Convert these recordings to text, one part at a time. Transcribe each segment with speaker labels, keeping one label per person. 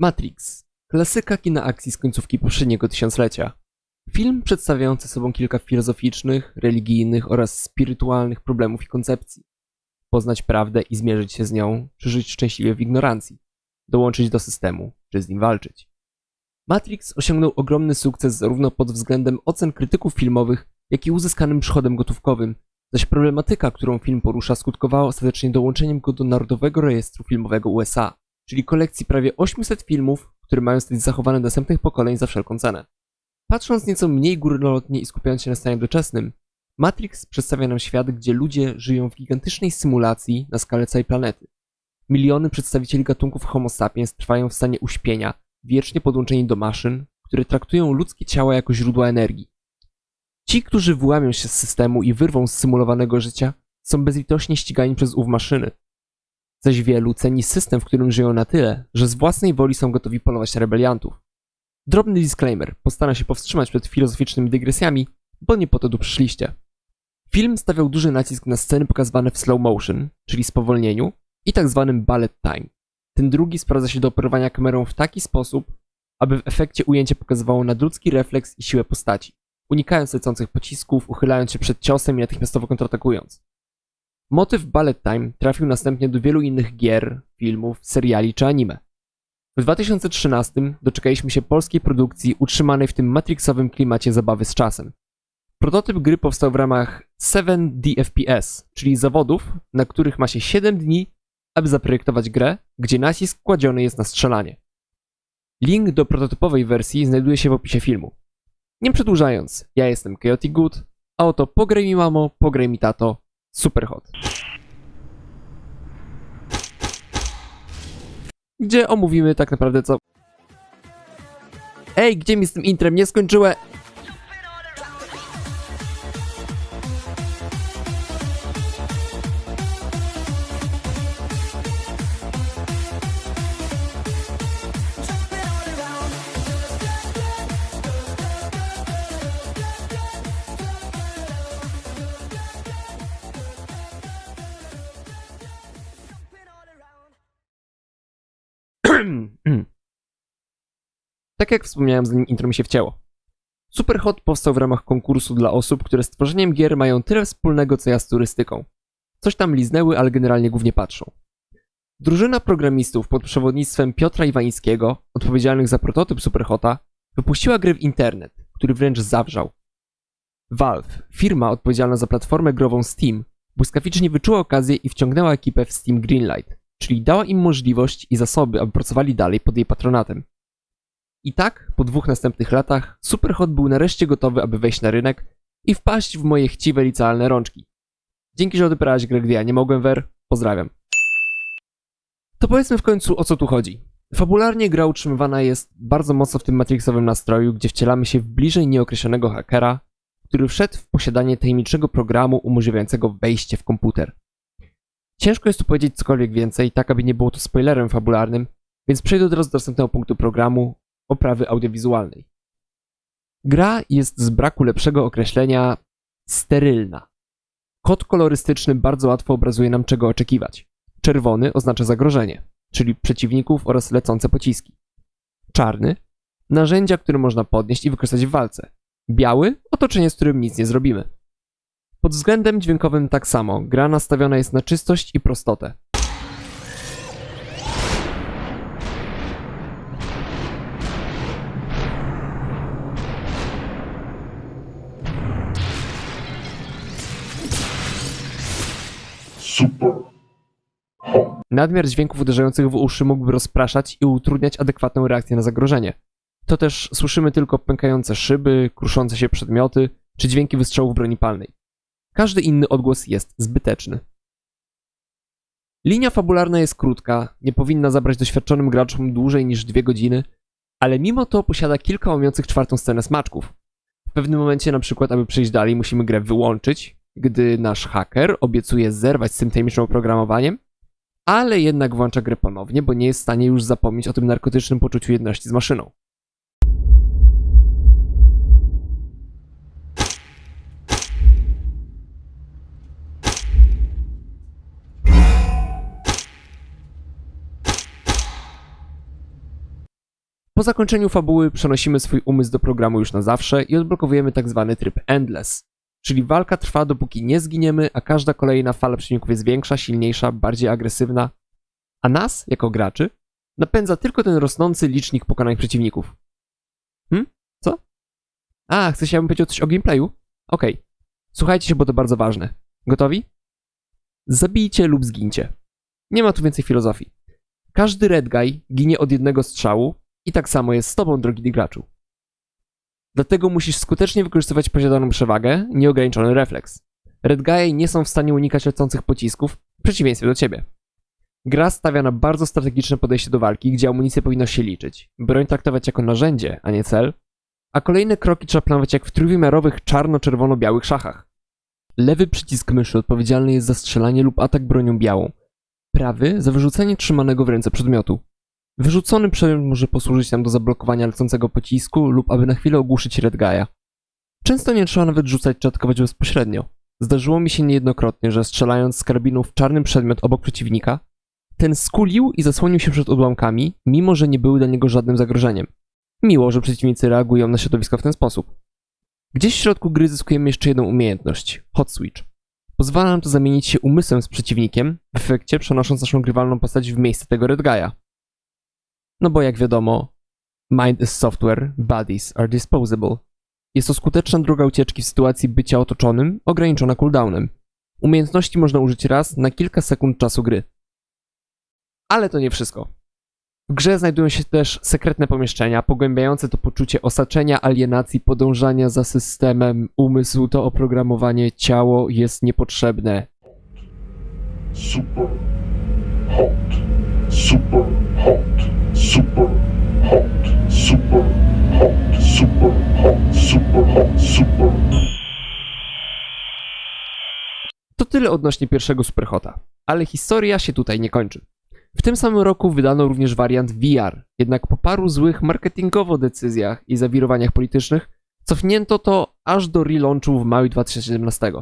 Speaker 1: Matrix. Klasyka kina akcji z końcówki poprzedniego tysiąclecia. Film przedstawiający sobą kilka filozoficznych, religijnych oraz spirytualnych problemów i koncepcji. Poznać prawdę i zmierzyć się z nią, czy żyć szczęśliwie w ignorancji. Dołączyć do systemu, czy z nim walczyć. Matrix osiągnął ogromny sukces zarówno pod względem ocen krytyków filmowych, jak i uzyskanym przychodem gotówkowym, zaś problematyka, którą film porusza, skutkowała ostatecznie dołączeniem go do Narodowego Rejestru Filmowego USA, czyli kolekcji prawie 800 filmów, które mają stać zachowane dla następnych pokoleń za wszelką cenę. Patrząc nieco mniej górnolotnie i skupiając się na stanie doczesnym, Matrix przedstawia nam świat, gdzie ludzie żyją w gigantycznej symulacji na skalę całej planety. Miliony przedstawicieli gatunków Homo sapiens trwają w stanie uśpienia, wiecznie podłączeni do maszyn, które traktują ludzkie ciała jako źródła energii. Ci, którzy wyłamią się z systemu i wyrwą z symulowanego życia, są bezlitośnie ścigani przez ów maszyny. Zaś wielu ceni system, w którym żyją na tyle, że z własnej woli są gotowi polować rebeliantów. Drobny disclaimer, postaram się powstrzymać przed filozoficznymi dygresjami, bo nie po to tu przyszliście. Film stawiał duży nacisk na sceny pokazywane w slow motion, czyli spowolnieniu, i tak zwanym bullet time. Ten drugi sprawdza się do operowania kamerą w taki sposób, aby w efekcie ujęcie pokazywało nadludzki refleks i siłę postaci, unikając lecących pocisków, uchylając się przed ciosem i natychmiastowo kontratakując. Motyw bullet time trafił następnie do wielu innych gier, filmów, seriali czy anime. W 2013 doczekaliśmy się polskiej produkcji utrzymanej w tym matrixowym klimacie zabawy z czasem. Prototyp gry powstał w ramach 7 DFPS, czyli zawodów, na których ma się 7 dni, aby zaprojektować grę, gdzie nacisk kładziony jest na strzelanie. Link do prototypowej wersji znajduje się w opisie filmu. Nie przedłużając, ja jestem Chaotic Good, a oto pograj mi mamo, pograj mi tato, Superhot. Gdzie omówimy tak naprawdę co... Ej, gdzie mi z tym intrem? Nie skończyłem! tak jak wspomniałem, zanim intro mi się wcięło. Superhot powstał w ramach konkursu dla osób, które z tworzeniem gier mają tyle wspólnego co ja z turystyką. Coś tam liznęły, ale generalnie głównie patrzą. Drużyna programistów pod przewodnictwem Piotra Iwańskiego, odpowiedzialnych za prototyp Superhota, wypuściła grę w internet, który wręcz zawrzał. Valve, firma odpowiedzialna za platformę grową Steam, błyskawicznie wyczuła okazję i wciągnęła ekipę w Steam Greenlight, czyli dała im możliwość i zasoby, aby pracowali dalej pod jej patronatem. I tak, po dwóch następnych latach, Superhot był nareszcie gotowy, aby wejść na rynek i wpaść w moje chciwe licealne rączki. Dzięki, że odebrałeś grę, gdy ja nie mogłem, Ver. Pozdrawiam. To powiedzmy w końcu, o co tu chodzi. Fabularnie gra utrzymywana jest bardzo mocno w tym matrixowym nastroju, gdzie wcielamy się w bliżej nieokreślonego hakera, który wszedł w posiadanie tajemniczego programu umożliwiającego wejście w komputer. Ciężko jest tu powiedzieć cokolwiek więcej, tak aby nie było to spoilerem fabularnym, więc przejdę od razu do następnego punktu programu oprawy audiowizualnej. Gra jest z braku lepszego określenia sterylna. Kod kolorystyczny bardzo łatwo obrazuje nam czego oczekiwać. Czerwony oznacza zagrożenie, czyli przeciwników oraz lecące pociski. Czarny narzędzia, które można podnieść i wykorzystać w walce. Biały otoczenie, z którym nic nie zrobimy. Pod względem dźwiękowym tak samo. Gra nastawiona jest na czystość i prostotę.
Speaker 2: Super.
Speaker 1: Nadmiar dźwięków uderzających w uszy mógłby rozpraszać i utrudniać adekwatną reakcję na zagrożenie. To też słyszymy tylko pękające szyby, kruszące się przedmioty czy dźwięki wystrzałów broni palnej. Każdy inny odgłos jest zbyteczny. Linia fabularna jest krótka, nie powinna zabrać doświadczonym graczom dłużej niż dwie godziny, ale mimo to posiada kilka łamiących czwartą scenę smaczków. W pewnym momencie, na przykład, aby przejść dalej, musimy grę wyłączyć, gdy nasz haker obiecuje zerwać z tym tajemniczym oprogramowaniem, ale jednak włącza grę ponownie, bo nie jest w stanie już zapomnieć o tym narkotycznym poczuciu jedności z maszyną. Po zakończeniu fabuły przenosimy swój umysł do programu już na zawsze i odblokowujemy tak zwany tryb Endless. Czyli walka trwa dopóki nie zginiemy, a każda kolejna fala przeciwników jest większa, silniejsza, bardziej agresywna. A nas, jako graczy, napędza tylko ten rosnący licznik pokonanych przeciwników. Hm? Co? A, chcesz, abym powiedział coś o gameplayu? Okej. Słuchajcie się, bo to bardzo ważne. Gotowi? Zabijcie lub zgincie. Nie ma tu więcej filozofii. Każdy red guy ginie od jednego strzału i tak samo jest z tobą, drogi graczu. Dlatego musisz skutecznie wykorzystywać posiadaną przewagę, nieograniczony refleks. Red guy nie są w stanie unikać lecących pocisków, w przeciwieństwie do ciebie. Gra stawia na bardzo strategiczne podejście do walki, gdzie amunicję powinno się liczyć, broń traktować jako narzędzie, a nie cel, a kolejne kroki trzeba planować jak w trójwymiarowych czarno-czerwono-białych szachach. Lewy przycisk myszy odpowiedzialny jest za strzelanie lub atak bronią białą, prawy za wyrzucenie trzymanego w ręce przedmiotu. Wyrzucony przedmiot może posłużyć nam do zablokowania lecącego pocisku lub aby na chwilę ogłuszyć red guy'a. Często nie trzeba nawet rzucać czy atakować bezpośrednio. Zdarzyło mi się niejednokrotnie, że strzelając z karabinu w czarny przedmiot obok przeciwnika, ten skulił i zasłonił się przed odłamkami, mimo że nie były dla niego żadnym zagrożeniem. Miło, że przeciwnicy reagują na środowisko w ten sposób. Gdzieś w środku gry zyskujemy jeszcze jedną umiejętność Hot Switch. Pozwala nam to zamienić się umysłem z przeciwnikiem, w efekcie przenosząc naszą grywalną postać w miejsce tego Red Guy'a. No bo jak wiadomo, mind is software, bodies are disposable. Jest to skuteczna droga ucieczki w sytuacji bycia otoczonym, ograniczona cooldownem. Umiejętności można użyć raz na kilka sekund czasu gry. Ale to nie wszystko. W grze znajdują się też sekretne pomieszczenia, pogłębiające to poczucie osaczenia, alienacji, podążania za systemem, umysł, to oprogramowanie, ciało jest niepotrzebne.
Speaker 2: super hot, super hot,
Speaker 1: tyle odnośnie pierwszego Superhota, ale historia się tutaj nie kończy. W tym samym roku wydano również wariant VR, jednak po paru złych marketingowo decyzjach i zawirowaniach politycznych cofnięto to aż do relaunchu w maju 2017.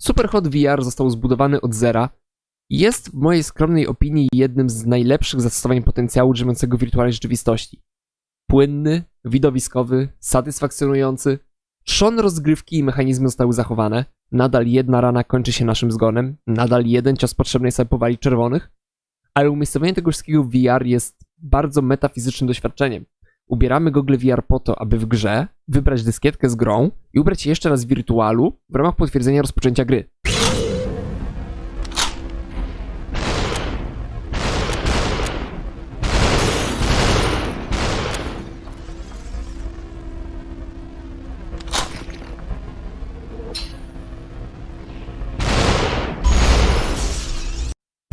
Speaker 1: Superhot VR został zbudowany od zera i jest w mojej skromnej opinii jednym z najlepszych zastosowań potencjału drzemiącego wirtualnej rzeczywistości. Płynny, widowiskowy, satysfakcjonujący, trzon rozgrywki i mechanizmy zostały zachowane, nadal jedna rana kończy się naszym zgonem, nadal jeden cios potrzebny jest aby powalić czerwonych, ale umiejscowienie tego wszystkiego w VR jest bardzo metafizycznym doświadczeniem. Ubieramy gogle VR po to, aby w grze wybrać dyskietkę z grą i ubrać się jeszcze raz w wirtualu w ramach potwierdzenia rozpoczęcia gry.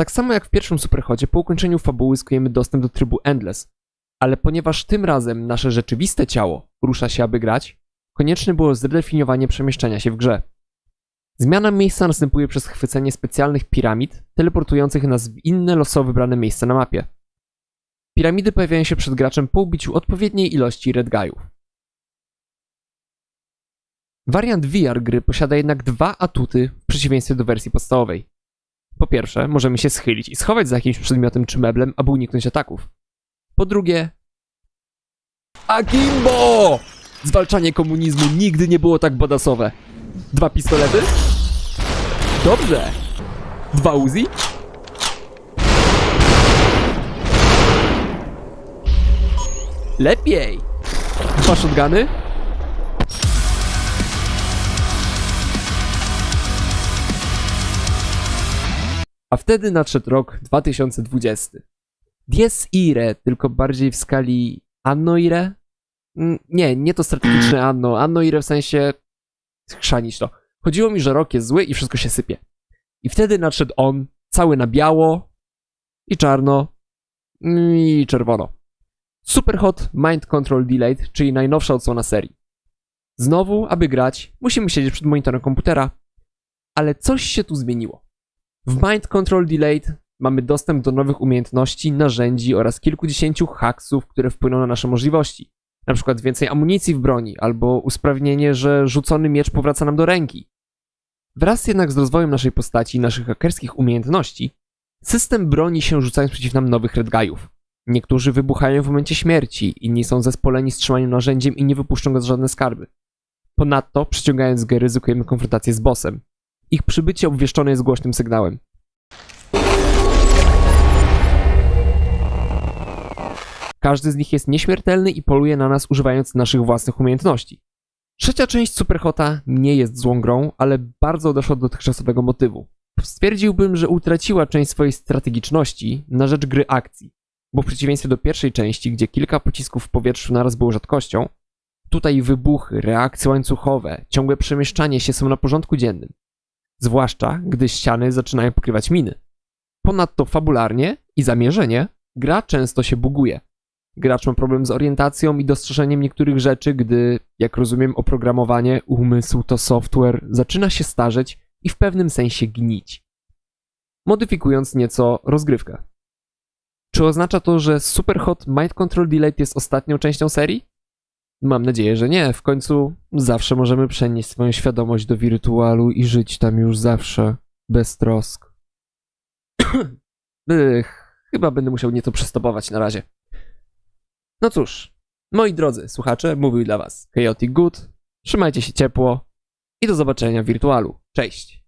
Speaker 1: Tak samo jak w pierwszym Superchodzie, po ukończeniu fabuły zyskujemy dostęp do trybu Endless, ale ponieważ tym razem nasze rzeczywiste ciało rusza się, aby grać, konieczne było zredefiniowanie przemieszczania się w grze. Zmiana miejsca następuje przez chwycenie specjalnych piramid, teleportujących nas w inne losowo wybrane miejsce na mapie. Piramidy pojawiają się przed graczem po ubiciu odpowiedniej ilości red guyów. Wariant VR gry posiada jednak dwa atuty w przeciwieństwie do wersji podstawowej. Po pierwsze, możemy się schylić i schować za jakimś przedmiotem czy meblem, aby uniknąć ataków. Po drugie... Akimbo! Zwalczanie komunizmu nigdy nie było tak badasowe. Dwa pistolety? Dobrze. Dwa Uzi? Lepiej. Dwa shotguny? A wtedy nadszedł rok 2020. Dies ire, tylko bardziej w skali anno ire? Mm, Nie, nie to strategiczne anno. Anno ire w sensie chrzanić to. Chodziło mi, że rok jest zły i wszystko się sypie. I wtedy nadszedł on, cały na biało i czarno mm, i czerwono. Superhot Mind Control Delayed, czyli najnowsza odsłona serii. Znowu, aby grać, musimy siedzieć przed monitorem komputera, ale coś się tu zmieniło. W Mind Control Delayed mamy dostęp do nowych umiejętności, narzędzi oraz kilkudziesięciu haksów, które wpłyną na nasze możliwości. Na przykład więcej amunicji w broni, albo usprawnienie, że rzucony miecz powraca nam do ręki. Wraz jednak z rozwojem naszej postaci i naszych hakerskich umiejętności, System broni się rzucając przeciw nam nowych Red Guyów. Niektórzy wybuchają w momencie śmierci, inni są zespoleni strzymaniem narzędziem i nie wypuszczą go z żadne skarby. Ponadto, przyciągając G, ryzykujemy konfrontację z bossem. Ich przybycie obwieszczone jest głośnym sygnałem. Każdy z nich jest nieśmiertelny i poluje na nas używając naszych własnych umiejętności. Trzecia część Superhota nie jest złą grą, ale bardzo odeszła od dotychczasowego motywu. Stwierdziłbym, że utraciła część swojej strategiczności na rzecz gry akcji, bo w przeciwieństwie do pierwszej części, gdzie kilka pocisków w powietrzu naraz było rzadkością, tutaj wybuchy, reakcje łańcuchowe, ciągłe przemieszczanie się są na porządku dziennym. Zwłaszcza, gdy ściany zaczynają pokrywać miny. Ponadto fabularnie i zamierzenie gra często się buguje. Gracz ma problem z orientacją i dostrzeżeniem niektórych rzeczy, gdy, jak rozumiem, oprogramowanie, umysł to software zaczyna się starzeć i w pewnym sensie gnić. Modyfikując nieco rozgrywkę. Czy oznacza to, że Superhot Mind Control Delete jest ostatnią częścią serii? Mam nadzieję, że nie. W końcu zawsze możemy przenieść swoją świadomość do wirtualu i żyć tam już zawsze, bez trosk. Chyba będę musiał nieco przystopować na razie. No cóż, moi drodzy słuchacze, mówił dla was Chaotic Good. Trzymajcie się ciepło i do zobaczenia w wirtualu. Cześć!